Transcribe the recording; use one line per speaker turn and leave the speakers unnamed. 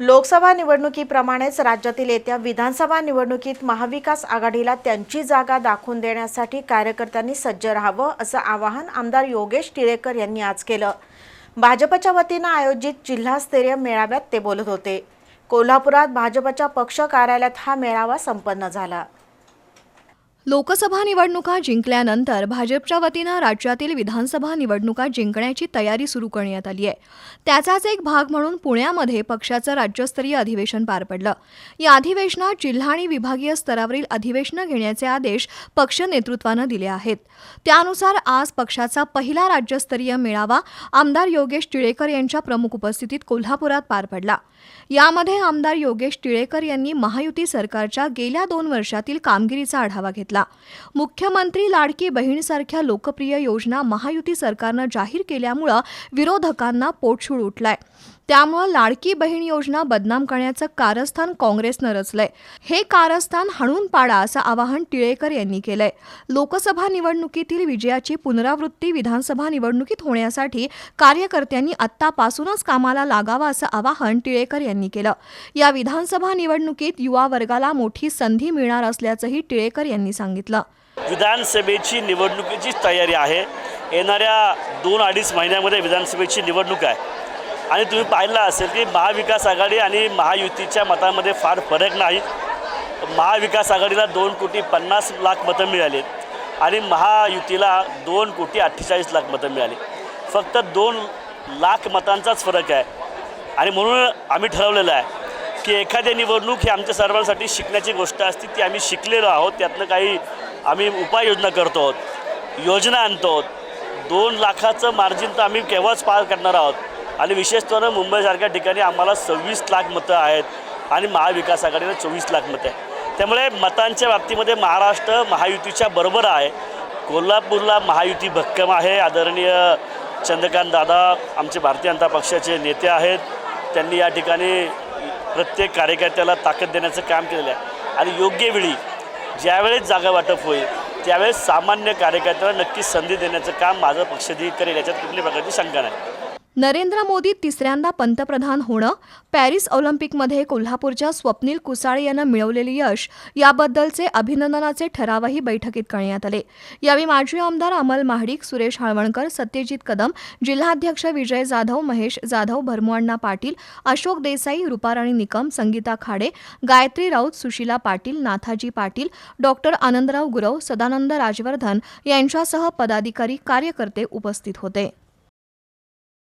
लोकसभा निवडणुकीप्रमाणेच राज्यातील येत्या विधानसभा निवडणुकीत महाविकास आघाडीला त्यांची जागा दाखवून देण्यासाठी कार्यकर्त्यांनी सज्ज राहावं असं आवाहन आमदार योगेश टिळेकर यांनी आज केलं. भाजपच्या वतीनं आयोजित जिल्हास्तरीय मेळाव्यात ते बोलत होते. कोल्हापुरात भाजपच्या पक्ष कार्यालयात हा मेळावा संपन्न झाला.
लोकसभा निवडणुका जिंकल्यानंतर भाजपच्या वतीनं राज्यातील विधानसभा निवडणुका जिंकण्याची तयारी सुरू करण्यात आली आहे. त्याचाच एक भाग म्हणून पुण्यामध्ये पक्षाचं राज्यस्तरीय अधिवेशन पार पडलं. या अधिवेशनात जिल्हा आणि विभागीय स्तरावरील अधिवेशनं घेण्याचे आदेश पक्ष नेतृत्वानं दिले आहेत. त्यानुसार आज पक्षाचा पहिला राज्यस्तरीय मेळावा आमदार योगेश टिळेकर यांच्या प्रमुख उपस्थितीत कोल्हापुरात पार पडला. यामध्ये आमदार योगेश टिळेकर यांनी महायुती सरकारच्या गेल्या दोन वर्षातील कामगिरीचा आढावा घेतला. मुख्यमंत्री लाडकी बहीणसारख्या लोकप्रिय योजना महायुती सरकारनं जाहीर केल्यामुळं विरोधकांना पोटशूळ उठलाय. त्यामुळं लाडकी बहीण योजना बदनाम करण्याचं कारस्थान काँग्रेसनं रचलंय. हे कारस्थान हाणून पाडा असं आवाहन टिळेकर यांनी केलंय. लोकसभा निवडणुकीतील विजयाची पुनरावृत्ती विधानसभा निवडणुकीत होण्यासाठी कार्यकर्त्यांनी आत्तापासूनच कामाला लागावं असं आवाहन टिळेकर यांनी केलं. या विधानसभा निवडणुकीत युवा वर्गाला मोठी संधी मिळणार असल्याचंही टिळेकर यांनी सांगितलं.
विधानसभेची निवडणुकीची तयारी आहे. येणाऱ्या दोन अडीच महिन्यामध्ये विधानसभेची निवडणूक आहे. आणि तुम्ही पाहिलं असेल की महाविकास आघाडी आणि महायुतीच्या मतामध्ये फार फरक नाही. महाविकास आघाडीला दोन कोटी पन्नास लाख मतं मिळाले आणि महायुतीला दोन कोटी अठ्ठेचाळीस लाख मतं मिळाली. फक्त दोन लाख मतांचाच फरक आहे. आणि म्हणून आम्ही ठरवलेलं आहे की एखादी निवडणूक ही आमच्या सर्वांसाठी शिकण्याची गोष्ट असते ती आम्ही शिकलेलो आहोत त्यातनं काही आम्ही उपाययोजना करतो आहोत योजना आणतो आहोत. दोन लाखाचं मार्जिन तर आम्ही केव्हाच पार करणार आहोत? आणि विशेषतः मुंबईसारख्या ठिकाणी आम्हाला सव्वीस लाख मतं आहेत आणि महाविकास आघाडीला चोवीस लाख मतं आहे त्यामुळे मतांच्या बाबतीमध्ये महाराष्ट्र महायुतीच्या बरोबर आहे. कोल्हापूरला महायुती भक्कम आहे. आदरणीय चंद्रकांत दादा आमचे भारतीय जनता पक्षाचे नेते आहेत. त्यांनी या ठिकाणी प्रत्येक कार्यकर्त्याला ताकद देण्याचं काम केलेलं आहे. आणि योग्य वेळी ज्यावेळेस जागा वाटप होईल त्यावेळेस सामान्य कार्यकर्त्याला नक्कीच संधी देण्याचं काम माझं पक्षदेखील करेल याच्यात कुठल्या प्रकारची शंका नाही.
नरेंद्र मोदी तिसऱ्यांदा पंतप्रधान होणं पॅरिस ऑलिम्पिकमध्ये कोल्हापूरच्या स्वप्नील कुसाळे यानं मिळवलेले यश याबद्दलचे अभिनंदनाचे ठरावही बैठकीत करण्यात आले. यावेळी माजी आमदार अमल महाडिक सुरेश हाळवणकर सत्यजित कदम जिल्हाध्यक्ष विजय जाधव महेश जाधव भरमुअण्णा पाटील अशोक देसाई रुपाराणी निकम संगीता खाडे गायत्री राऊत सुशीला पाटील नाथाजी पाटील डॉक्टर आनंदराव गुरव सदानंद राजवर्धन यांच्यासह पदाधिकारी कार्यकर्ते उपस्थित होते.